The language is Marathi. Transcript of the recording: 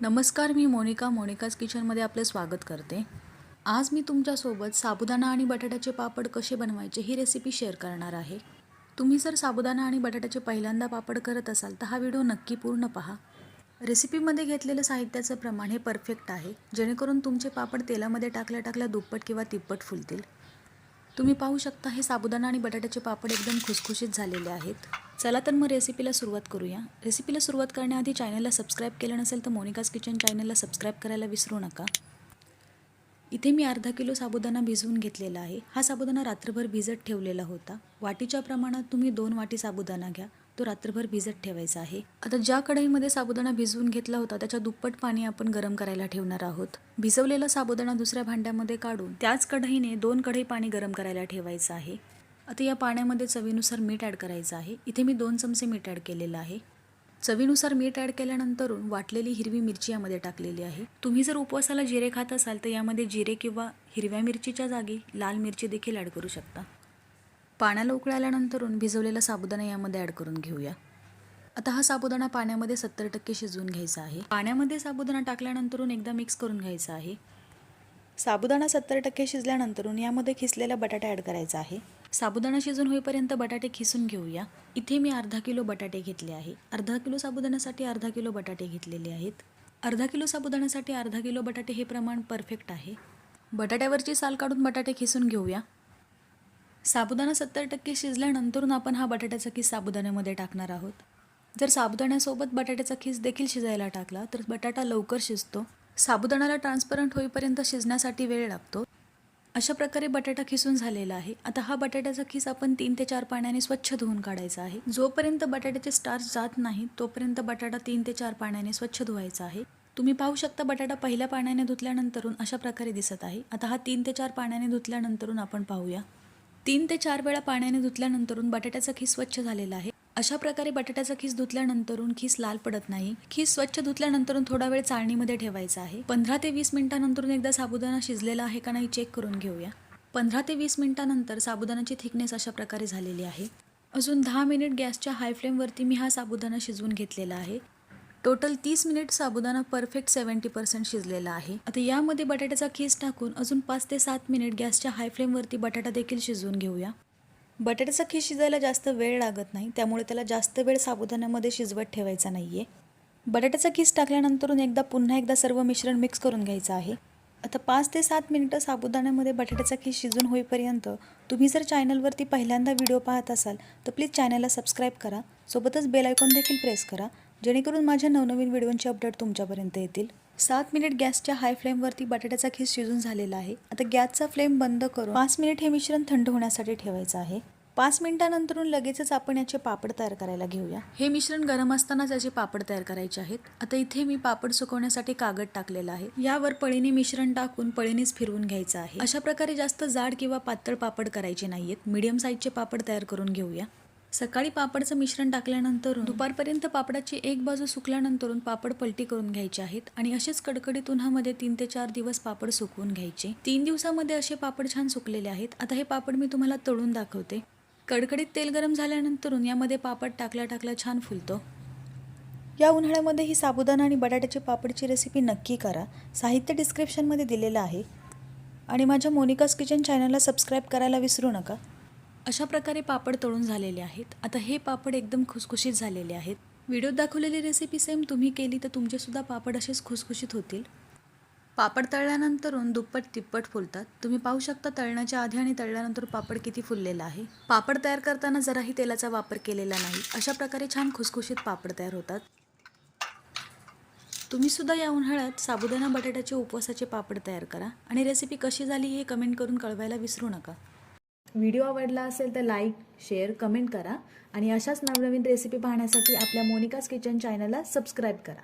नमस्कार मी मोनिका. मोनिकाज किचनमध्ये आपलं स्वागत करते. आज मी तुमच्यासोबत साबुदाणा आणि बटाट्याचे पापड कसे बनवायचे ही रेसिपी शेअर करणार आहे. तुम्ही जर साबुदाणा आणि बटाट्याचे पहिल्यांदा पापड करत असाल तर हा व्हिडिओ नक्की पूर्ण पहा. रेसिपीमध्ये घेतलेलं साहित्याचं प्रमाण हे परफेक्ट आहे. जेणेकरून तुमचे पापड तेलामध्ये टाकल्या टाकल्या दुप्पट किंवा तिप्पट फुलतील. तुम्ही पाहू शकता हे साबुदाणा आणि बटाट्याचे पापड एकदम खुसखुशीत झालेले आहेत. चला तर मग रेसिपीला सुरुवात करूया. रेसिपीला सुरुवात करण्याआधी चॅनलला सबस्क्राईब केलं नसेल तर मोनिकाज किचन चॅनलला सबस्क्राईब करायला विसरू नका. इथे मी अर्धा किलो साबुदाणा भिजवून घेतलेला आहे. हा साबुदाणा रात्रभर भिजत ठेवलेला होता. वाटीच्या प्रमाणात तुम्ही दोन वाटी साबुदाणा घ्या. तो रात्रभर भिजत ठेवायचा आहे. आता ज्या कढईमध्ये साबुदाणा भिजवून घेतला होता त्याच्या दुप्पट पाणी आपण गरम करायला ठेवणार आहोत. भिजवलेला साबुदाणा दुसऱ्या भांड्यामध्ये काढून त्याच कढईने दोन कढई पाणी गरम करायला ठेवायचं आहे. आता या पाण्यामध्ये चवीनुसार मीठ ॲड करायचं आहे. इथे मी दोन चमचे मीठ ॲड केलेलं आहे. चवीनुसार मीठ ॲड केल्यानंतरून वाटलेली हिरवी मिरची यामध्ये टाकलेली आहे. तुम्ही जर उपवासाला जिरे खात असाल तर यामध्ये जिरे किंवा हिरव्या मिरचीच्या जागी लाल मिरची देखील ॲड करू शकता. पाण्याला उकळल्यानंतरून भिजवलेला साबुदाणा यामध्ये ॲड करून घेऊया. आता हा साबुदाणा पाण्यामध्ये सत्तर टक्के शिजवून घ्यायचा आहे. पाण्यामध्ये साबुदाणा टाकल्यानंतरून एकदा मिक्स करून घ्यायचा आहे. साबुदाणा सत्तर टक्के शिजल्यानंतरून यामध्ये खिसलेला बटाटा ॲड करायचा आहे. साबुदाणा शिजून होईपर्यंत बटाटे खिसून घेऊया. इथे मी अर्धा किलो बटाटे घेतले आहे. अर्धा किलो साबुदाण्यासाठी अर्धा किलो बटाटे घेतलेले आहेत. अर्धा किलो साबुदाण्यासाठी अर्धा किलो बटाटे हे प्रमाण परफेक्ट आहे. बटाट्यावरची साल काढून बटाटे खिसून घेऊया. साबुदाणा सत्तर टक्के शिजल्यानंतरून आपण हा बटाट्याचा खीस साबुदाण्यामध्ये टाकणार आहोत. जर साबुदाण्यासोबत बटाट्याचा खीस देखील शिजायला टाकला तर बटाटा लवकर शिजतो. साबुदाण्याला ट्रान्सपरंट होईपर्यंत शिजण्यासाठी वेळ लागतो. अशा प्रकारे बटाटा खिसून झालेला आहे. आता हा बटाट्याचा खिस आपण तीन ते चार पाण्याने स्वच्छ धुवून काढायचा आहे. जोपर्यंत बटाट्याचे स्टार्च जात नाही तोपर्यंत बटाटा तीन ते चार पाण्याने स्वच्छ धुवायचा आहे. तुम्ही पाहू शकता बटाटा पहिल्या पाण्याने धुतल्यानंतरून अशा प्रकारे दिसत आहे. आता हा तीन ते चार पाण्याने धुतल्यानंतरून आपण पाहूया. तीन ते चार वेळा पाण्याने धुतल्यानंतरून बटाट्याचा खिस स्वच्छ झालेला आहे. अशा प्रकारे बटाट्याचा खीस धुतल्यानंतरून खीस लाल पडत नाही. खीस स्वच्छ धुतल्यानंतरून थोडा वेळ चाळणीमध्ये ठेवायचा आहे. पंधरा ते वीस मिनिटानंतरून एकदा साबुदाणा शिजलेला आहे का नाही चेक करून घेऊया. पंधरा ते वीस मिनिटानंतर साबुदाण्याची थिकनेस अशा प्रकारे झालेली आहे. अजून दहा मिनिट गॅसच्या हाय फ्लेमवरती मी हा साबुदाणा शिजवून घेतलेला आहे. टोटल तीस मिनिट साबुदाणा परफेक्ट सेवन्टी पर्सेंट शिजलेला आहे. आता यामध्ये बटाट्याचा खीस टाकून अजून पाच ते सात मिनिट गॅसच्या हाय फ्लेमवरती बटाटा देखील शिजवून घेऊया. बटाट्याचा खीस शिजायला जास्त वेळ लागत नाही त्यामुळे त्याला जास्त वेळ साबुदाण्यामध्ये शिजवत ठेवायचा नाही आहे बटाट्याचा खीस टाकल्यानंतरून एकदा पुन्हा एकदा सर्व मिश्रण मिक्स करून घ्यायचं आहे. आता पाच ते सात मिनिटं साबुदाण्यामध्ये बटाट्याचा खीस शिजून होईपर्यंत तुम्ही जर चॅनलवरती पहिल्यांदा व्हिडिओ पाहत असाल तर प्लीज चॅनलला सबस्क्राईब करा. सोबतच बेल आयकॉन देखील प्रेस करा जेणेकरून माझ्या नवनवीन व्हिडिओंचे अपडेट तुमच्यापर्यंत येतील. सात मिनिट गॅसच्या हाय फ्लेमवरती बटाट्याचा खीस शिजून झालेला आहे. आता गॅसचा फ्लेम बंद करून पाच मिनिट हे मिश्रण थंड होण्यासाठी ठेवायचं आहे. पाच मिनिटानंतरून लगेचच आपण याचे पापड तयार करायला घेऊया. हे मिश्रण गरम असतानाच याचे पापड तयार करायचे आहेत. आता इथे मी पापड सुकवण्यासाठी कागद टाकलेला आहे. यावर पळीने मिश्रण टाकून पळीनेच फिरवून घ्यायचं आहे. अशा प्रकारे जास्त जाड किंवा पातळ पापड करायचे नाहीयेत. मीडियम साईजचे पापड तयार करून घेऊया. सकाळी पापडचं मिश्रण टाकल्यानंतर दुपारपर्यंत पापडाची एक बाजू सुकल्यानंतर पापड पलटी करून घ्यायचे आहेत आणि असेच कडकडीत उन्हामध्ये तीन ते चार दिवस पापड सुकवून घ्यायचे. तीन दिवसामध्ये असे पापड छान सुकलेले आहेत. आता हे पापड मी तुम्हाला तळून दाखवते. कडकडीत तेल गरम झाल्यानंतरून यामध्ये पापड टाकल्या टाकल्या छान फुलतो. या उन्हाळ्यामध्ये ही साबुदाणा आणि बटाट्याची पापडची रेसिपी नक्की करा. साहित्य डिस्क्रिप्शनमध्ये दिलेलं आहे. आणि माझ्या मोनिकास किचन चॅनलला सबस्क्राईब करायला विसरू नका. अशा प्रकारे पापड तळून झालेले आहेत. आता हे पापड एकदम खुसखुशीत झालेले आहेत. व्हिडिओत दाखवलेली रेसिपी सेम तुम्ही केली तर तुमचेसुद्धा पापड असेच खुसखुशीत होतील. पापड तळल्यानंतरून दुप्पट तिप्पट फुलतात. तुम्ही पाहू शकता तळण्याच्या आधी आणि तळल्यानंतर पापड किती फुललेला आहे. पापड तयार करताना जराही तेलाचा वापर केलेला नाही. अशा प्रकारे छान खुसखुशीत पापड तयार होतात. तुम्हीसुद्धा या उन्हाळ्यात साबुदाणा बटाट्याचे उपवासाचे पापड तयार करा. आणि रेसिपी कशी झाली हे कमेंट करून कळवायला विसरू नका. व्हिडिओ आवडला असेल तर लाईक शेअर कमेंट करा. आणि अशाच नवनवीन रेसिपी पाहण्यासाठी आपल्या मोनिकाज किचन चॅनलला सबस्क्राईब करा.